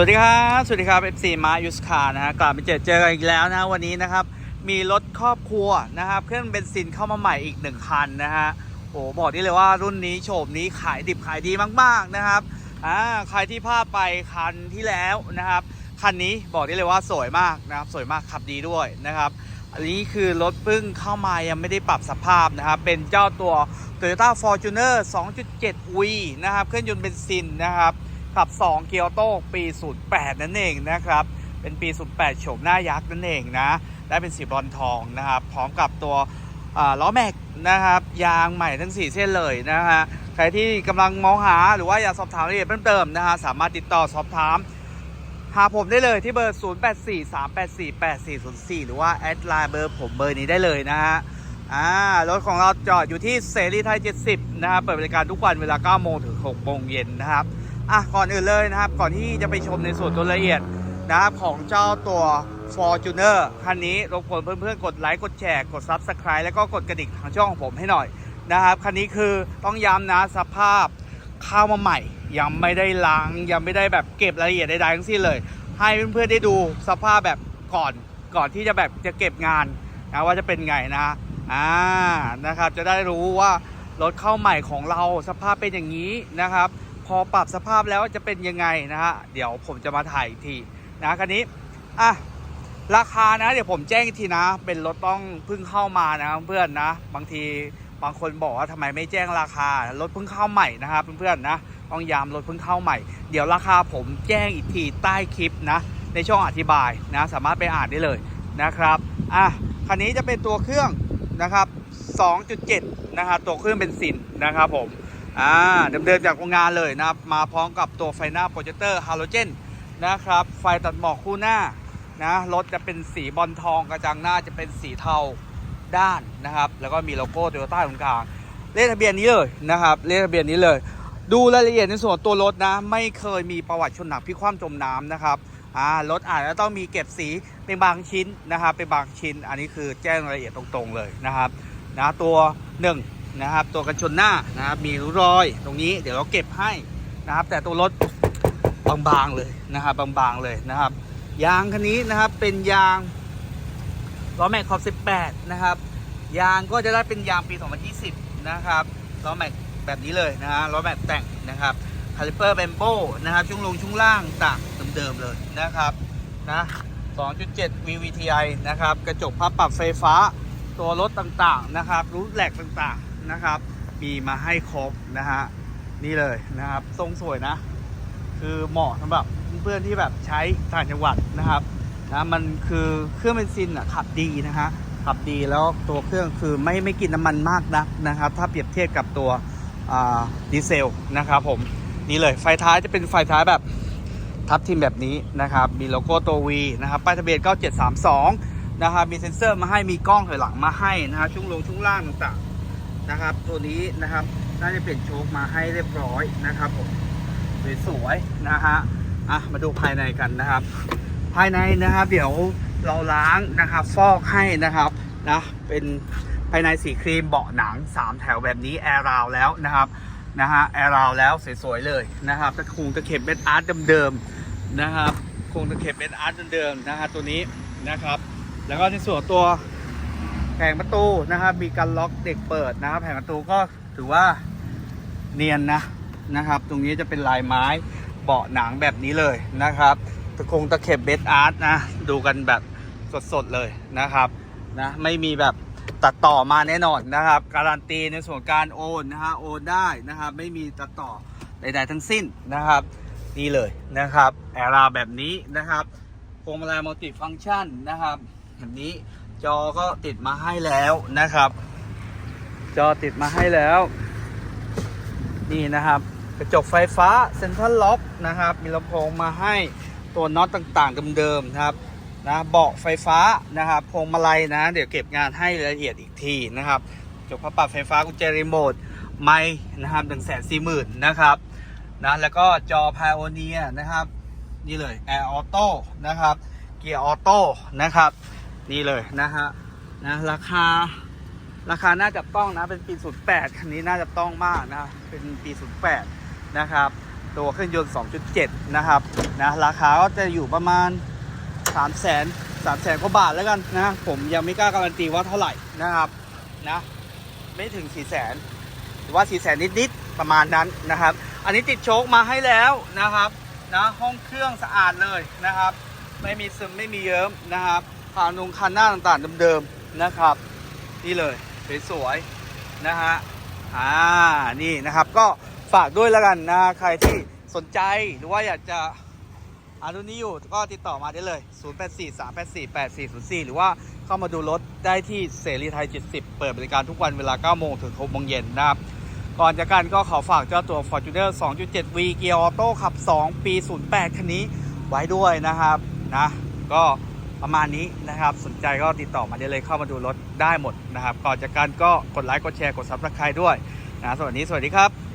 สวัสดีครับ สวัสดีครับ FC มายุสคานะฮะกลับมาเจอเจอกันอีกแล้วนะวันนี้นะครับ มีรถครอบครัวนะครับ เครื่องเบนซินเข้ามาใหม่อีกหนึ่งคันนะฮะโอ้บอกได้เลยว่ารุ่นนี้โฉมนี้ขายดิบขายดีมากๆนะครับอ่าใครที่พลาดไปคันที่แล้วนะครับ คันนี้บอกได้เลยว่าสวยมากนะครับ สวยมากขับดีด้วยนะครับอันนี้คือรถเพิ่งเข้ามายังไม่ได้ปรับสภาพนะครับ เป็นเจ้าตัว Toyota Fortuner 2.7 V นะครับเครื่องยนต์เบนซินนะครับ ขับ 2 เกียร์โต้ปี 08 นั่นเองนะครับ เป็นปี 08 โฉมหน้ายักษ์นั่นเองนะ ได้เป็นสีบรอนทองนะครับ พร้อมกับตัวล้อแม็กนะครับ ยางใหม่ทั้ง 4 เส้นเลยนะฮะ ใครที่กำลังมองหาหรือว่าอยากสอบถามรายละเอียดเพิ่มเติมนะฮะ สามารถติดต่อสอบถาม หาผมได้เลยที่เบอร์ 0843848404 หรือว่าแอดไลน์เบอร์ผมเบอร์นี้ได้เลยนะฮะอ่ารถของเราจอดอยู่ที่เสรีไทย 70 นะครับ เปิดบริการทุกวันเวลา 9 โมงถึง 6 โมงเย็นนะครับ อะก่อนอื่นเลยนะครับ ก่อนที่จะไปชมในส่วนตัวละเอียดนะครับของเจ้าตัว Fortuner คันนี้รบกวนเพื่อนๆ กดไลค์กดแชร์กด Subscribe แล้วก็กดกระดิ่งทางช่องของผมให้หน่อยนะครับคันนี้คือต้องย้ำนะสภาพเข้ามาใหม่ ยังไม่ได้ล้างยังไม่ได้แบบเก็บรายละเอียดใดๆทั้งสิ้นเลย ให้เพื่อนๆได้ดูสภาพแบบก่อนก่อนที่จะแบบจะเก็บงานนะว่าจะเป็นไงนะอ่านะครับจะได้รู้ว่ารถเข้าใหม่ของเราสภาพเป็นอย่างนี้นะครับ พอปรับสภาพแล้วจะเป็นยังไงนะฮะเดี๋ยวผมจะมาถ่ายอีกทีนะคันนี้อะราคานะเดี๋ยวผมแจ้งอีกทีนะ เป็นรถต้องเพิ่งเข้ามานะเพื่อนนะ บางทีบางคนบอกว่าทำไมไม่แจ้งราคารถเพิ่งเข้าใหม่นะครับเพื่อนๆนะต้องย้ำรถเพิ่งเข้าใหม่ เดี๋ยวราคาผมแจ้งอีกทีใต้คลิปนะ ในช่องอธิบายนะ สามารถไปอ่านได้เลยนะครับอะคันนี้จะเป็นตัวเครื่องนะครับ 2.7 นะครับตัวเครื่องเบนซินนะครับผม อ่าเดิมๆจากโรงงานเลยนะครับ มาพร้อมกับตัวไฟหน้าโปรเจคเตอร์ฮาโลเจนนะครับ ไฟตัดหมอกคู่หน้านะรถจะเป็นสีบอลทองกระจังหน้าจะเป็นสีเทาด้านนะครับ แล้วก็มีโลโก้โตโยต้าตรงกลางเลขทะเบียนนี้เลยนะครับเลขทะเบียนนี้เลย ดูรายละเอียดในส่วนตัวรถนะ ไม่เคยมีประวัติชนหนักพิกคว่ำจมน้ำนะครับอ่ารถอาจจะต้องมีเก็บสีเป็นบางชิ้นนะครับเป็นบางชิ้น อันนี้คือแจ้งรายละเอียดตรงๆเลยนะครับนะตัวห นะครับ ตัวกันชนหน้านะครับ มีริ้วรอยตรงนี้เดี๋ยวเราเก็บให้นะครับ แต่ตัวรถบางๆเลยนะครับบางๆเลยนะครับ ยางคันนี้นะครับเป็นยางล้อแม็กขอบ18 นะครับ ยางก็จะได้เป็นยางปี 2020 นะครับล้อแม็กแบบนี้เลยนะฮะล้อแม็กแต่งนะครับคาลิเปอร์แบมโบนะครับช่วงลงช่วงล่างต่างเดิมๆเลยนะครับนะ2.7 VVTi นะครับ กระจกพับปรับไฟฟ้าตัวรถต่างๆ นะครับรูทแหลกต่างๆ นะครับ มีมาให้ครบนะฮะนี่เลยนะครับ ทรงสวยนะ คือเหมาะสำหรับเพื่อนที่แบบใช้ต่างจังหวัดนะครับนะมันคือเครื่องเบนซินอะขับดีนะฮะขับดีแล้วตัวเครื่องคือไม่ไม่กินน้ำมันมากนักนะครับ ถ้าเปรียบเทียบกับตัวดีเซลนะครับผมนี่เลยไฟท้ายจะเป็นไฟท้ายแบบทับทิมแบบนี้นะครับ มีโลโก้ตัว V นะครับป้ายทะเบียน9732นะครับมีเซ็นเซอร์มาให้มีกล้องถอยหลังมาให้นะครับช่วงลงช่วงล่างต่าง นะครับ ตัวนี้นะครับน่าจะเปลี่ยนโชคมาให้เรียบร้อยนะครับผมสวยๆนะฮะอะมาดูภายในกันนะครับ ภายในนะครับ เดี๋ยวเราล้างนะครับ ฟอกให้นะครับนะเป็นภายในสีครีมเบาะหนัง 3 แถวแบบนี้แอร์ราวแล้วนะครับนะฮะแอร์ราวแล้วสวยๆเลยนะครับตะคุงตะเข็บเป็นอาร์ตเดิมๆนะครับคงตะเข็บเป็นอาร์ตเดิมๆนะฮะตัวนี้นะครับ แล้วก็ในส่วนตัว แผงประตูนะครับ มีการล็อกเด็กเปิดนะครับ แผงประตูก็ถือว่าเนียนนะนะครับ ตรงนี้จะเป็นลายไม้เบาะหนังแบบนี้เลยนะครับ ตะคงตะเข็บเบสอาร์ตนะ ดูกันแบบสดๆเลยนะครับนะไม่มีแบบตัดต่อมาแน่นอนนะครับ การันตีในส่วนการโอนนะฮะโอนได้นะครับ ไม่มีตัดต่อใดๆทั้งสิ้นนะครับ นี่เลยนะครับแอราแบบนี้นะครับพวงมาลัยมัลติฟังก์ชันนะครับแบบนี้ จอก็ติดมาให้แล้วนะครับ จอติดมาให้แล้ว นี่นะครับ กระจกไฟฟ้าเซ็นทรัลล็อกนะครับ มีลำโพงมาให้ตัวน็อตต่างๆเดิมๆนะครับนะเบาะไฟฟ้านะครับพวงมาลัยนะ เดี๋ยวเก็บงานให้ละเอียดอีกทีนะครับจกพับปรับไฟฟ้ากุญแจรีโมทไม่นะครับหนึ่งแสนสี่หมื่นนะครับนะแล้วก็จอพาโอเนียนะครับ นี่เลยแอร์ออโต้นะครับ เกียร์ออโต้นะครับ นี่เลยนะฮะนะราคาราคาน่าจับต้องนะเป็นปี 08 คันนี้น่าจับต้องมากนะเป็นปี 08 นะครับ ตัวเครื่องยนต์ 2.7 นะครับนะราคาก็จะอยู่ประมาณ 3 0 0 0 0 0 3 0 0 0 0กว่าบาทแล้วกันนะผมยังไม่กล้าการันตีว่าเท่าไหร่นะครับนะไม่ถึง4 0 0 0 0 0หรือว่า4 0 0 0 0นิดๆประมาณนั้นนะครับ อันนี้ติดโชคมาให้แล้วนะครับนะห้องเครื่องสะอาดเลยนะครับ ไม่มีซึมไม่มีเยิ้มนะครับ คานุงคันหน้าต่างๆเดิมๆนะครับ นี่เลยสวยๆนะฮะอ่านี่นะครับก็ฝากด้วยแล้วกันนะใครที่สนใจหรือว่าอยากจะอารุ่นนี้อยู่ก็ติดต่อมาได้เลย 0843848404 หรือว่าเข้ามาดูรถได้ที่เสรีไทย 70 เปิดบริการทุกวันเวลา 9 โมงถึง 6 โมงเย็นนะครับ ก่อนจากกันก็ขอฝากเจ้าตัว Fortuner 2.7V เกียร์ออโต้ขับ 2 ปี 08 คันนี้ไว้ด้วยนะครับนะก็ ประมาณนี้นะครับ สนใจก็ติดต่อมาได้เลยเข้ามาดูรถได้หมดนะครับ ก่อนจากกันก็กดไลค์กดแชร์กดซับสไคร้ด้วยนะสวัสดีสวัสดีครับ